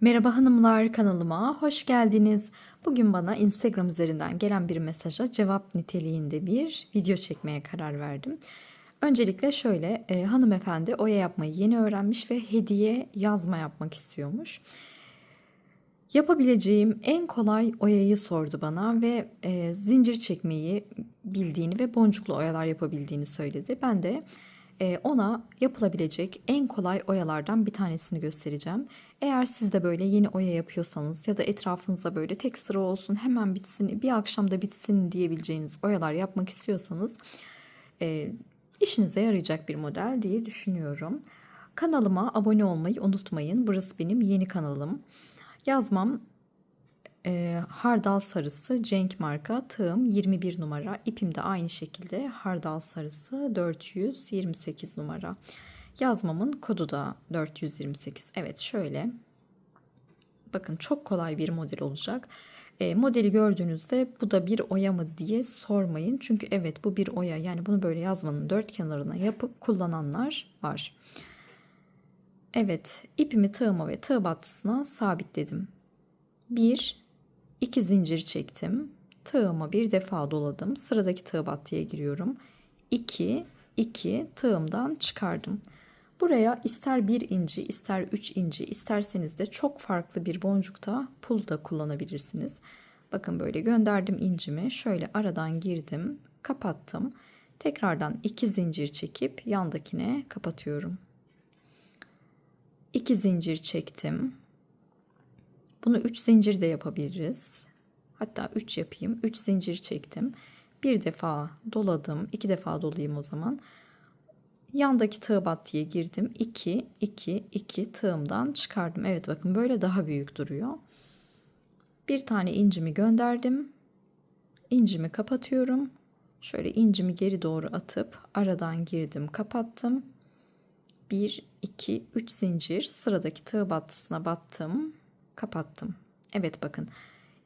Merhaba hanımlar kanalıma hoş geldiniz. Bugün bana Instagram üzerinden gelen bir mesaja cevap niteliğinde bir video çekmeye karar verdim. Öncelikle şöyle e, hanımefendi oya yapmayı yeni öğrenmiş ve hediye yazma yapmak istiyormuş. Yapabileceğim en kolay oyayı sordu bana ve e, zincir çekmeyi bildiğini ve boncuklu oyalar yapabildiğini söyledi. Ben de ona yapılabilecek en kolay oyalardan bir tanesini göstereceğim. Eğer siz de böyle yeni oya yapıyorsanız ya da etrafınıza böyle tek sıra olsun hemen bitsin bir akşamda bitsin diyebileceğiniz oyalar yapmak istiyorsanız e, işinize yarayacak bir model diye düşünüyorum. Kanalıma abone olmayı unutmayın. Burası benim yeni kanalım. Yazmam e, hardal sarısı Cenk marka tığım 21 numara. İpim de aynı şekilde hardal sarısı 428 numara. Yazmamın kodu da 428 evet şöyle. Bakın çok kolay bir model olacak. E, modeli gördüğünüzde bu da bir oya mı diye sormayın. Çünkü evet bu bir oya. Yani bunu böyle yazmanın dört kenarına yapıp kullananlar var. Evet ipimi tığıma ve tığ battısına sabitledim. 1 2 zincir çektim. Tığıma bir defa doladım. Sıradaki tığ battıya giriyorum. 2 2 tığımdan çıkardım. Buraya ister bir inci, ister üç inci, isterseniz de çok farklı bir boncukta pul da kullanabilirsiniz. Bakın böyle gönderdim incimi. Şöyle aradan girdim, kapattım. Tekrardan iki zincir çekip yandakine kapatıyorum. 2 zincir çektim. Bunu 3 zincir de yapabiliriz. Hatta 3 yapayım. 3 zincir çektim. Bir defa doladım. iki defa dolayayım o zaman. Yandaki tığ battıya girdim. 2 2 2 tığımdan çıkardım. Evet bakın böyle daha büyük duruyor. Bir tane incimi gönderdim. İncimi kapatıyorum. Şöyle incimi geri doğru atıp aradan girdim, kapattım. 1 2 3 zincir sıradaki tığ battısına battım kapattım. Evet bakın.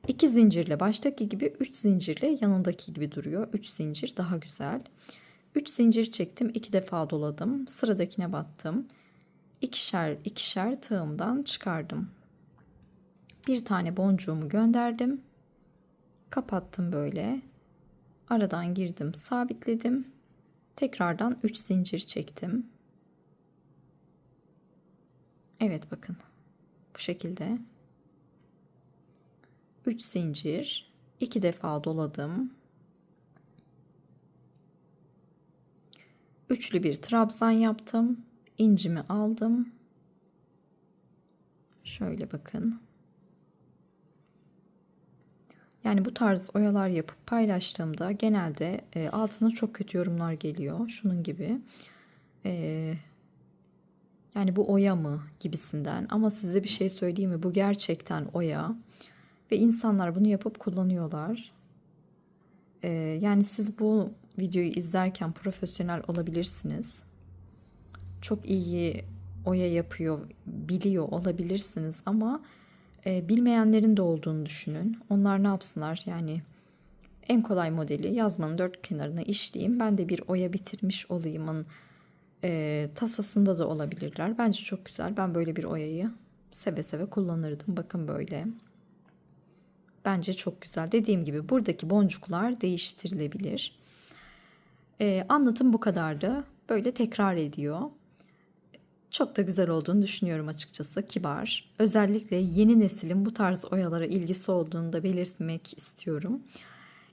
2 zincirle baştaki gibi 3 zincirle yanındaki gibi duruyor. 3 zincir daha güzel. 3 zincir çektim. 2 defa doladım. Sıradakine battım. İkişer ikişer tığımdan çıkardım. Bir tane boncuğumu gönderdim. Kapattım böyle. Aradan girdim, sabitledim. Tekrardan 3 zincir çektim. Evet bakın. Bu şekilde 3 zincir 2 defa doladım. Üçlü bir trabzan yaptım. incimi aldım. Şöyle bakın. Yani bu tarz oyalar yapıp paylaştığımda genelde e, altına çok kötü yorumlar geliyor. Şunun gibi. E, yani bu oya mı gibisinden. Ama size bir şey söyleyeyim mi? Bu gerçekten oya. Ve insanlar bunu yapıp kullanıyorlar. Ee, yani siz bu videoyu izlerken profesyonel olabilirsiniz. Çok iyi oya yapıyor, biliyor olabilirsiniz ama e, bilmeyenlerin de olduğunu düşünün. Onlar ne yapsınlar? Yani en kolay modeli yazmanın dört kenarına işleyeyim. Ben de bir oya bitirmiş olayımın e, tasasında da olabilirler. Bence çok güzel. Ben böyle bir oyayı seve seve kullanırdım. Bakın böyle. Bence çok güzel. Dediğim gibi buradaki boncuklar değiştirilebilir. Ee, anlatım bu kadardı. Böyle tekrar ediyor. Çok da güzel olduğunu düşünüyorum açıkçası. Kibar. Özellikle yeni neslin bu tarz oyalara ilgisi olduğunu da belirtmek istiyorum.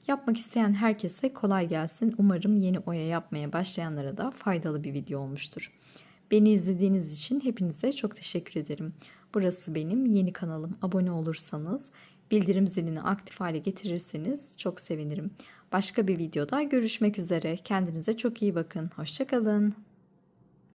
Yapmak isteyen herkese kolay gelsin. Umarım yeni oya yapmaya başlayanlara da faydalı bir video olmuştur. Beni izlediğiniz için hepinize çok teşekkür ederim. Burası benim yeni kanalım. Abone olursanız bildirim zilini aktif hale getirirseniz çok sevinirim. Başka bir videoda görüşmek üzere. Kendinize çok iyi bakın. Hoşçakalın.